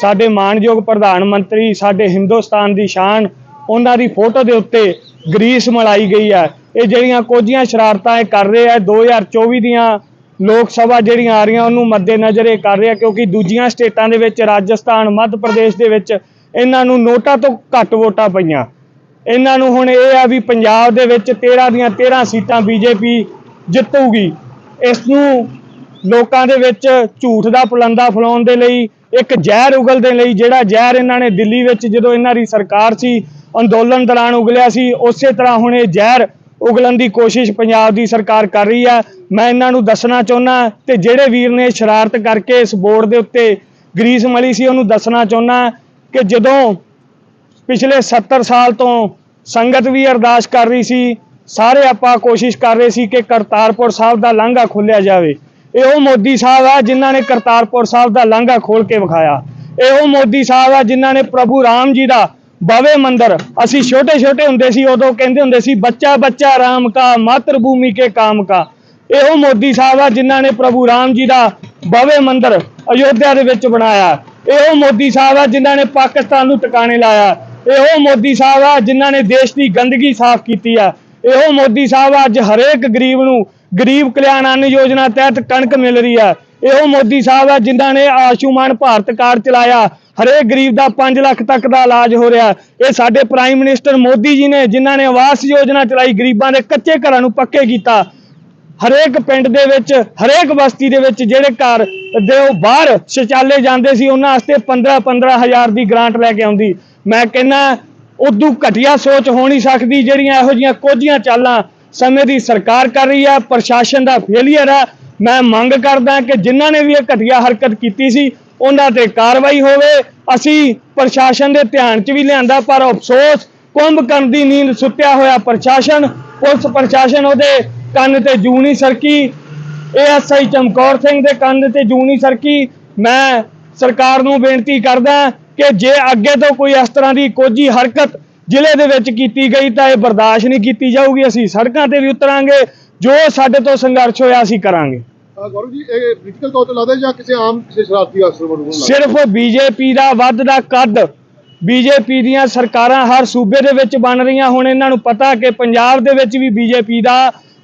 ਸਾਡੇ ਮਾਨਯੋਗ ਪ੍ਰਧਾਨ ਮੰਤਰੀ, ਸਾਡੇ ਹਿੰਦੁਸਤਾਨ ਦੀ ਸ਼ਾਨ, ਉਹਨਾਂ ਦੀ ਫੋਟੋ ਦੇ ਉੱਤੇ ਗਰੀਸ ਮਲਾਈ ਗਈ ਹੈ। ਇਹ ਜਿਹੜੀਆਂ ਕੋਝੀਆਂ ਸ਼ਰਾਰਤਾਂ ਇਹ ਕਰ ਰਹੇ ਆ 2024 ਦੀਆਂ ਲੋਕ ਸਭਾ ਜਿਹੜੀਆਂ ਆ ਰਹੀਆਂ, ਉਹਨੂੰ ਮੱਦੇਨਜ਼ਰ ਇਹ ਕਰ ਰਿਹਾ ਕਿਉਂਕਿ ਦੂਜੀਆਂ ਸਟੇਟਾਂ ਦੇ ਵਿੱਚ, ਰਾਜਸਥਾਨ, ਮੱਧ ਪ੍ਰਦੇਸ਼ ਦੇ ਵਿੱਚ ਇਹਨਾਂ ਨੂੰ ਨੋਟਾਂ ਤੋਂ ਘੱਟ ਵੋਟਾਂ ਪਈਆਂ। ਇਹਨਾਂ ਨੂੰ ਹੁਣ ਇਹ ਆ ਵੀ ਪੰਜਾਬ ਦੇ ਵਿੱਚ 13 ਦੀਆਂ 13 ਸੀਟਾਂ ਬੀਜੇਪੀ ਜਿੱਤੂਗੀ। ਇਸ ਨੂੰ ਲੋਕਾਂ ਦੇ ਵਿੱਚ ਝੂਠ ਦਾ ਪੁਲੰਦਾ ਫਲਾਉਣ ਦੇ ਲਈ ਇੱਕ ਜ਼ਹਿਰ ਉਗਲ ਦੇ ਲਈ ਜਿਹੜਾ ਜ਼ਹਿਰ ਇਹਨਾਂ ਨੇ ਦਿੱਲੀ ਵਿੱਚ ਜਦੋਂ ਇਹਨਾਂ ਦੀ ਸਰਕਾਰ ਸੀ, ਅੰਦੋਲਨ ਦੌਰਾਨ ਉਗਲਿਆ ਸੀ, ਉਸੇ ਤਰ੍ਹਾਂ ਹੁਣ ਇਹ ਜ਼ਹਿਰ ਉਗਲਣ ਦੀ ਕੋਸ਼ਿਸ਼ ਪੰਜਾਬ ਦੀ ਸਰਕਾਰ ਕਰ ਰਹੀ ਆ। ਮੈਂ ਇਹਨਾਂ ਨੂੰ ਦੱਸਣਾ ਚਾਹੁੰਦਾ ਤੇ ਜਿਹੜੇ ਵੀਰ ਨੇ ਸ਼ਰਾਰਤ ਕਰਕੇ ਇਸ ਬੋਰਡ ਦੇ ਉੱਤੇ ਗਰੀਸ ਮਲੀ ਸੀ, ਉਹਨੂੰ ਦੱਸਣਾ ਚਾਹੁੰਦਾ ਕਿ ਜਦੋਂ ਪਿਛਲੇ 70 ਸਾਲ ਤੋਂ ਸੰਗਤ ਵੀ ਅਰਦਾਸ ਕਰ ਰਹੀ ਸੀ, ਸਾਰੇ ਆਪਾਂ ਕੋਸ਼ਿਸ਼ ਕਰ ਰਹੇ ਸੀ ਕਿ ਕਰਤਾਰਪੁਰ ਸਾਹਿਬ ਦਾ ਲਾਂਘਾ ਖੋਲਿਆ ਜਾਵੇ। ਇਹ ਉਹ ਮੋਦੀ ਸਾਹਿਬ ਆ ਜਿਨ੍ਹਾਂ ਨੇ ਕਰਤਾਰਪੁਰ ਸਾਹਿਬ ਦਾ ਲਾਂਘਾ ਖੋਲ ਕੇ ਵਿਖਾਇਆ। ਇਹ ਉਹ ਮੋਦੀ ਸਾਹਿਬ ਆ ਜਿਨ੍ਹਾਂ ਨੇ ਪ੍ਰਭੂ ਰਾਮ ਜੀ ਦਾ ਬਾਵੇ ਮੰਦਰ, ਅਸੀਂ ਛੋਟੇ ਛੋਟੇ ਹੁੰਦੇ ਸੀ, ਉਦੋਂ ਕਹਿੰਦੇ ਹੁੰਦੇ ਸੀ, ਬੱਚਾ ਬੱਚਾ ਰਾਮ ਕਾ ਮਾਤਰ ਭੂਮੀ ਕੇ ਕਾਮ ਕਾ। ਇਹ ਉਹ ਮੋਦੀ ਸਾਹਿਬ ਆ ਜਿਨ੍ਹਾਂ ਨੇ ਪ੍ਰਭੂ ਰਾਮ ਜੀ ਦਾ ਬਾਵੇ ਮੰਦਰ ਅਯੋਧਿਆ ਦੇ ਵਿੱਚ ਬਣਾਇਆ। ਇਹ ਉਹ ਮੋਦੀ ਸਾਹਿਬ ਆ ਜਿਨ੍ਹਾਂ ਨੇ ਪਾਕਿਸਤਾਨ ਨੂੰ ਟਿਕਾਣੇ ਲਾਇਆ। ਇਹ ਉਹ ਮੋਦੀ ਸਾਹਿਬ ਆ ਜਿਨ੍ਹਾਂ ਨੇ ਦੇਸ਼ ਦੀ ਗੰਦਗੀ ਸਾਫ਼ ਕੀਤੀ ਆ। ਇਹੋ ਮੋਦੀ ਸਾਹਿਬ ਅੱਜ ਹਰੇਕ ਗਰੀਬ ਨੂੰ ਗਰੀਬ ਕਲਿਆਣ ਅੰਨ ਯੋਜਨਾ ਤਹਿਤ ਕਣਕ ਮਿਲ ਰਹੀ ਆ ਇਹੋ ਮੋਦੀ ਸਾਹਿਬ ਆ, ਜਿਨ੍ਹਾਂ ਨੇ ਆਯੁਸ਼ਮਾਨ ਭਾਰਤ ਕਾਰਡ ਚਲਾਇਆ। ਹਰੇਕ ਗਰੀਬ ਦਾ 5 ਲੱਖ ਤੱਕ ਦਾ ਇਲਾਜ ਹੋ ਰਿਹਾ। ਇਹ ਸਾਡੇ ਪ੍ਰਾਈਮ ਮਿਨਿਸਟਰ ਮੋਦੀ ਜੀ ਨੇ, ਜਿਨ੍ਹਾਂ ਨੇ ਆਵਾਸ ਯੋਜਨਾ ਚਲਾਈ, ਗਰੀਬਾਂ ਦੇ ਕੱਚੇ ਘਰਾਂ ਨੂੰ ਪੱਕੇ ਕੀਤਾ। ਹਰੇਕ ਪਿੰਡ ਦੇ ਵਿੱਚ, ਹਰੇਕ ਬਸਤੀ ਦੇ ਵਿੱਚ ਜਿਹੜੇ ਘਰ ਦੇ ਉਹ ਬਾਹਰ ਸ਼ੌਚਾਲੇ ਜਾਂਦੇ ਸੀ, ਉਹਨਾਂ ਵਾਸਤੇ 15 15 ਹਜ਼ਾਰ ਦੀ ਗ੍ਰਾਂਟ ਲੈ ਕੇ ਆਉਂਦੀ। ਮੈਂ ਕਹਿੰਦਾ, ਉਦੋਂ ਘਟੀਆ ਸੋਚ ਹੋ ਨਹੀਂ ਸਕਦੀ, ਜਿਹੜੀਆਂ ਇਹੋ ਜੀਆਂ ਕੋਝੀਆਂ ਚਾਲਾਂ ਸਮੇਂ ਦੀ ਸਰਕਾਰ ਕਰ ਰਹੀ ਹੈ ਪ੍ਰਸ਼ਾਸਨ ਦਾ ਫੇਲੀਅਰ ਹੈ ਮੈਂ ਮੰਗ ਕਰਦਾ ਕਿ ਜਿਨ੍ਹਾਂ ਨੇ ਵੀ ਇਹ ਘਟੀਆ ਹਰਕਤ ਕੀਤੀ ਸੀ, ਉਹਨਾਂ ਤੇ ਕਾਰਵਾਈ ਹੋਵੇ। ਅਸੀਂ ਪ੍ਰਸ਼ਾਸਨ ਦੇ ਧਿਆਨ 'ਚ ਵੀ ਲਿਆਂਦਾ, ਪਰ ਅਫਸੋਸ, ਕੁੰਭ ਕੁੰਭਕਰਨ ਦੀ ਨੀਂਦ ਸੁੱਤਿਆ ਹੋਇਆ ਪ੍ਰਸ਼ਾਸਨ। ਪੁਲਿਸ ਪ੍ਰਸ਼ਾਸਨ ਉਹਦੇ ਕੰਨ ਤੇ ਜੂ ਨਹੀਂ ਸਰਕੀ। ਏਐਸਆਈ ਚਮਕੌਰ ਸਿੰਘ ਦੇ ਕੰਨ ਤੇ ਜੂਨੀ ਸਰਕੀ। ਮੈਂ ਸਰਕਾਰ ਨੂੰ ਬੇਨਤੀ ਕਰਦਾ ਕਿ ਜੇ ਅੱਗੇ ਤੋਂ ਕੋਈ ਇਸ ਤਰ੍ਹਾਂ ਦੀ ਕੋਝੀ ਹਰਕਤ ਜ਼ਿਲ੍ਹੇ ਦੇ ਵਿੱਚ ਕੀਤੀ ਗਈ ਤਾਂ ਇਹ ਬਰਦਾਸ਼ਤ ਨਹੀਂ ਕੀਤੀ ਜਾਊਗੀ ਅਸੀਂ ਸੜਕਾਂ ਤੇ ਵੀ ਉਤਰਾਂਗੇ ਜੋ ਸਾਡੇ ਤੋਂ ਸੰਘਰਸ਼ ਹੋਇਆ ਅਸੀਂ ਕਰਾਂਗੇ ਅਹ ਗੌਰਵ ਜੀ ਇਹ ਪੋਲੀਟੀਕਲ ਤੌਰ ਤੇ ਲੱਗਦਾ ਜਾਂ ਕਿਸੇ ਆਮ ਕਿਸੇ ਸ਼ਰਾਰਤੀ ਅਫਸਰ ਵੱਲੋਂ ਲੱਗਦਾ? ਸਿਰਫ ਬੀਜੇਪੀ ਦਾ ਵੱਧਦਾ ਕੱਦ ਬੀਜੇਪੀ ਦੀਆਂ ਸਰਕਾਰਾਂ ਹਰ ਸੂਬੇ ਦੇ ਵਿੱਚ ਬਣ ਰਹੀਆਂ ਹੁਣ ਇਹਨਾਂ ਨੂੰ ਪਤਾ ਕਿ ਪੰਜਾਬ ਦੇ ਵਿੱਚ ਵੀ ਬੀਜੇਪੀ ਦਾ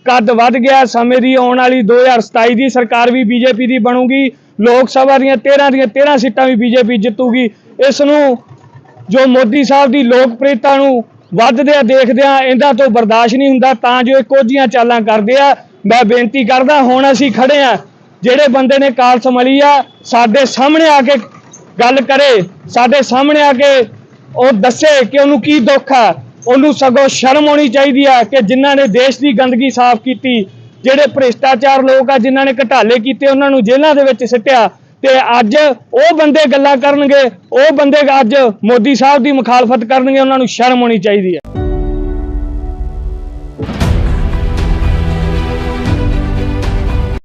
ਕੱਦ ਵੱਧ ਗਿਆ ਸਮੇਂ ਦੀ ਆਉਣ ਵਾਲੀ 2027 ਦੀ ਸਰਕਾਰ ਵੀ ਬੀਜੇਪੀ ਦੀ ਬਣੂਗੀ ਲੋਕ ਸਭਾ ਦੀਆਂ 13 ਦੀਆਂ 13 ਸੀਟਾਂ ਵੀ ਬੀਜੇਪੀ ਜਿੱਤੂਗੀ ਇਸ ਨੂੰ ਜੋ ਮੋਦੀ ਸਾਹਿਬ ਦੀ ਲੋਕਪ੍ਰਿਯਤਾ ਨੂੰ ਵੱਧਦਿਆਂ ਦੇਖਦਿਆਂ ਇਹਨਾਂ ਤੋਂ ਬਰਦਾਸ਼ਤ ਨਹੀਂ ਹੁੰਦਾ, ਤਾਂ ਜੋ ਇਹ ਕੋਝੀਆਂ ਚਾਲਾਂ ਕਰਦੇ ਆ। ਮੈਂ ਬੇਨਤੀ ਕਰਦਾ, ਹੁਣ ਅਸੀਂ ਖੜੇ ਆ। ਜਿਹੜੇ ਬੰਦੇ ਨੇ ਕਾਲ ਸੰਭਲੀ ਆ, ਸਾਡੇ ਸਾਹਮਣੇ ਆ ਕੇ ਗੱਲ ਕਰੇ। ਸਾਡੇ ਸਾਹਮਣੇ ਆ ਕੇ ਉਹ ਦੱਸੇ ਕਿ ਉਹਨੂੰ ਕੀ ਦੁੱਖ ਆ। ਉਹਨੂੰ ਸਗੋਂ ਸ਼ਰਮ ਆਉਣੀ ਚਾਹੀਦੀ ਆ ਕਿ ਜਿਨ੍ਹਾਂ ਨੇ ਦੇਸ਼ ਦੀ ਗੰਦਗੀ ਸਾਫ਼ ਕੀਤੀ, ਜਿਹੜੇ ਭ੍ਰਿਸ਼ਟਾਚਾਰ ਲੋਕ ਆ, ਜਿਨ੍ਹਾਂ ਨੇ ਘਟਾਲੇ ਕੀਤੇ, ਉਹਨਾਂ ਨੂੰ ਜੇਲ੍ਹਾਂ ਦੇ ਵਿੱਚ ਸਿੱਟਿਆ। ਤੇ ਅੱਜ ਉਹ ਬੰਦੇ ਗੱਲਾਂ ਕਰਨਗੇ, ਉਹ ਬੰਦੇ ਅੱਜ ਮੋਦੀ ਸਾਹਿਬ ਦੀ ਮੁਖਾਲਫਤ ਕਰਨਗੇ, ਉਹਨਾਂ ਨੂੰ ਸ਼ਰਮ ਆਉਣੀ ਚਾਹੀਦੀ ਹੈ।